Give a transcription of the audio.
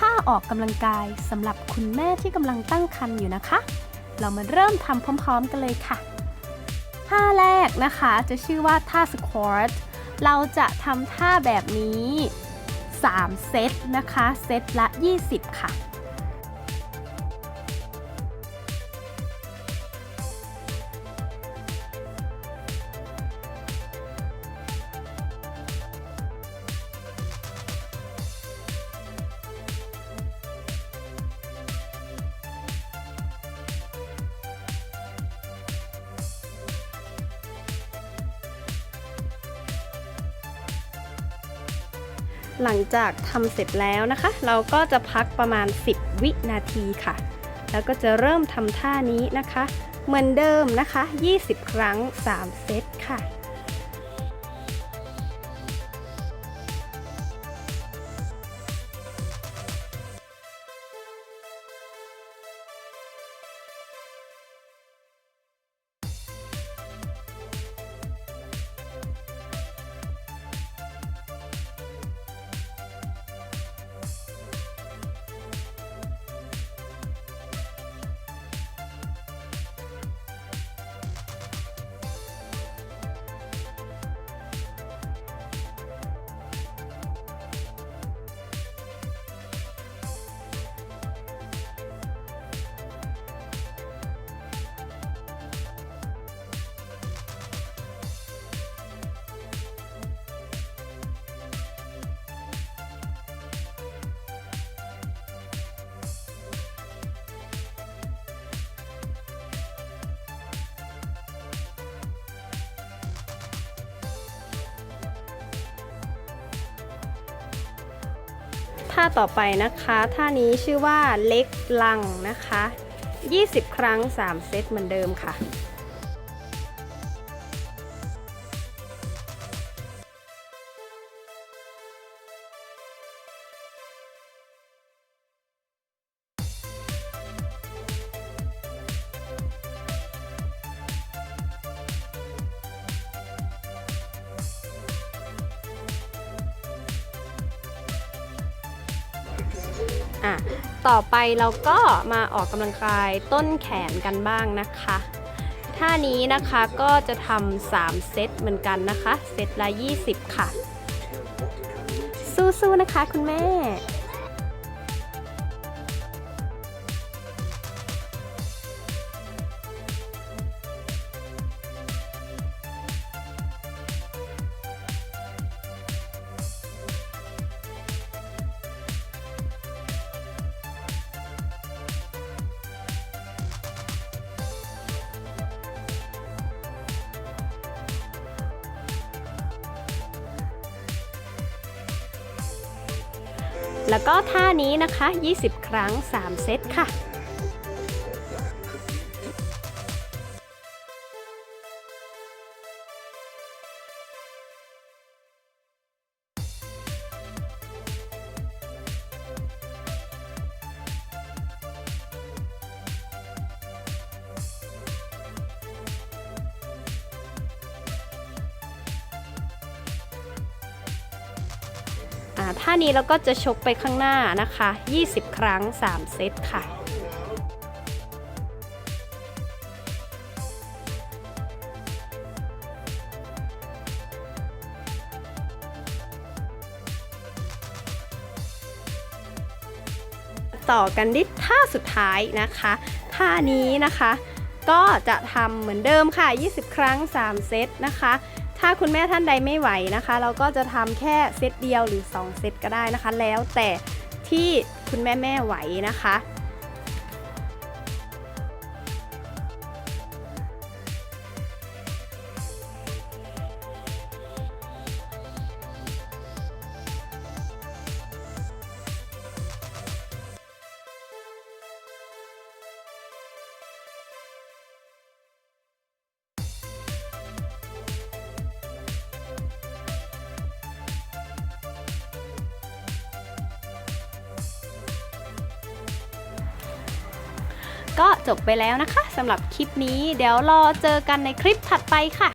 ท่าออกกำลังกายสำหรับคุณแม่ที่กำลังตั้งครรภ์อยู่นะคะ เรามาเริ่มทำพร้อม ๆ กันเลยค่ะ ท่าแรกนะคะจะชื่อว่าท่าสควอตเราจะทำท่าแบบนี้ 3 เซตนะคะ เซตละ 20 ค่ะ หลังจากทำเสร็จแล้วนะคะ เราก็จะพักประมาณ 10 วินาทีค่ะ แล้วก็จะเริ่มทำท่านี้นะคะ เหมือนเดิมนะคะ 20 ครั้ง 3 เซตค่ะ ท่าต่อไปนะคะ ท่านี้ชื่อว่าเล็กลังนะคะ 20 ครั้ง 3 เซตเหมือนเดิมค่ะ อะต่อไปเราก็มาออกกำลังกายต้นแขนกันบ้างนะคะท่านี้นะคะก็จะทำา3เซตเหมือนกันนะคะ เซตละ 20 ค่ะ สู้ๆนะคะคุณแม่ แล้วก็ท่านี้นะคะ 20 ครั้ง 3 เซตค่ะ ท่านี้เราก็จะชกไปข้างหน้านะคะ 20 ครั้ง 3 เซตค่ะต่อกันที่ท่าสุดท้ายนะคะ ท่านี้นะคะ ก็จะทำเหมือนเดิมค่ะ 20 ครั้ง 3 เซตนะคะ ถ้าคุณแม่ท่านใดไม่ไหวนะคะ เราก็จะทำแค่เซตเดียวหรือ 2 เซตก็ได้นะคะ แล้วแต่ที่คุณแม่แม่ไหวนะคะ ก็จบไปแล้วนะคะสำหรับคลิปนี้ เดี๋ยวรอเจอกันในคลิปถัดไปค่ะ